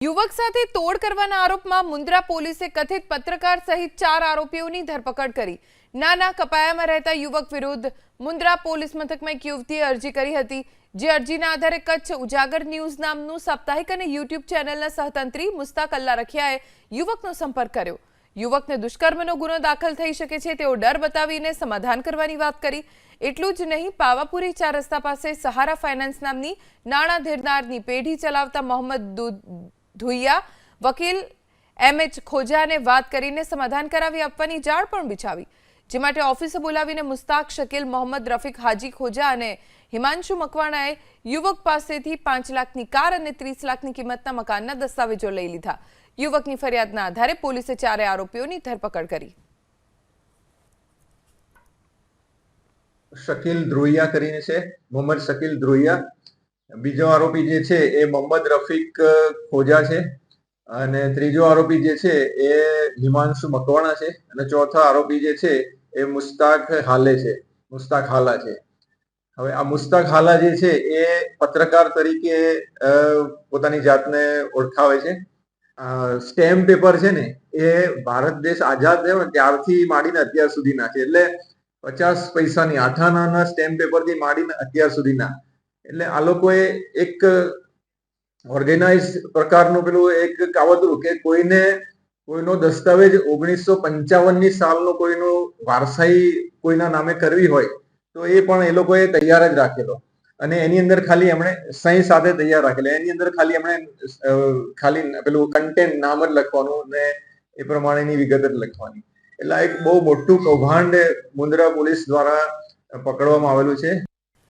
યુવક સાથે તોડ કરવાના આરોપમાં મુન્દ્રા પોલીસે કથિત પત્રકાર સહિત ચાર આરોપીઓની ધરપકડ કરી. નાના કપાયામાં રહેતા યુવક વિરુદ્ધ મુન્દ્રા પોલીસ મથકમાં એક યુવતીએ અરજી કરી હતી, જે અરજીના આધારે કચ્છ ઉજાગર ન્યૂઝ નામનું સાપ્તાહિક અને યુટ્યુબ ચેનલના સહતંત્રી મુસ્તાક અલ્લા રખિયાએ યુવકનો સંપર્ક કર્યો. યુવકને દુષ્કર્મનો ગુનો દાખલ થઈ શકે છે તેઓ ડર બતાવીને સમાધાન કરવાની વાત કરી. એટલું જ નહીં, પાવાપુરી ચાર રસ્તા પાસે સહારા ફાઇનાન્સ નામની નાણાં ધીરનારની પેઢી ચલાવતા મોહમ્મદ ધુઈયા, વકીલ એમ એચ ખોજાને વાત કરીને સમાધાન કરાવી આપવાની જાળ પણ બિછાવી, જે માટે ઓફિસે બોલાવીને મુસ્તાક શકીલ, મોહમ્મદ રફીક હાજી ખોજા અને હિમાંશુ મકવાણાએ યુવક પાસેથી પાંચ લાખની કાર અને ત્રીસ લાખની કિંમતના મકાનના દસ્તાવેજો લઈ લીધા. યુવકની ફરિયાદના આધારે પોલીસે ચારે આરોપીઓની ધરપકડ કરી. શકીલ ધ્રુઈયા કરીને છે, મોહમ્મદ શકીલ ધ્રુવિયા બીજો આરોપી જે છે એ મોહમ્મદ રફીક ખોજા છે. અને ત્રીજો આરોપી જે છે એ હિમાંશુ મકવાણા છે. અને ચોથા આરોપી જે છે એ મુસ્તાક હાલે છે. મુસ્તાક હાલા છે. હવે આ મુસ્તાક હાલા જે છે એ પત્રકાર તરીકે પોતાની જાતને ઓળખાવે છે. સ્ટેમ્પ પેપર છે ને એ ભારત દેશ આઝાદ થયો ને ત્યારથી માંડીને અત્યાર સુધીના છે. એટલે પચાસ પૈસાની આઠાનાના સ્ટેમ્પ પેપરથી માંડીને અત્યાર સુધીના. એટલે આ લોકોએ એક ઓર્ગેનાઇઝ પ્રકારનું પેલું એક કાવતરું કે કોઈને કોઈનો દસ્તાવેજ ઓગણીસો પંચાવનની સાલનો કોઈનો વારસાઈ કોઈના નામે કરવી હોય, તો એ પણ એ લોકોએ તૈયાર જ રાખેલો. અને એની અંદર ખાલી એમણે સહી સાથે તૈયાર રાખેલા. એની અંદર ખાલી એમણે ખાલી પેલું કન્ટેન્ટ નામ જ લખવાનું ને એ પ્રમાણેની વિગત જ લખવાની. એટલે એક બહુ મોટું કૌભાંડ મુન્દ્રા પોલીસ દ્વારા પકડવામાં આવેલું છે.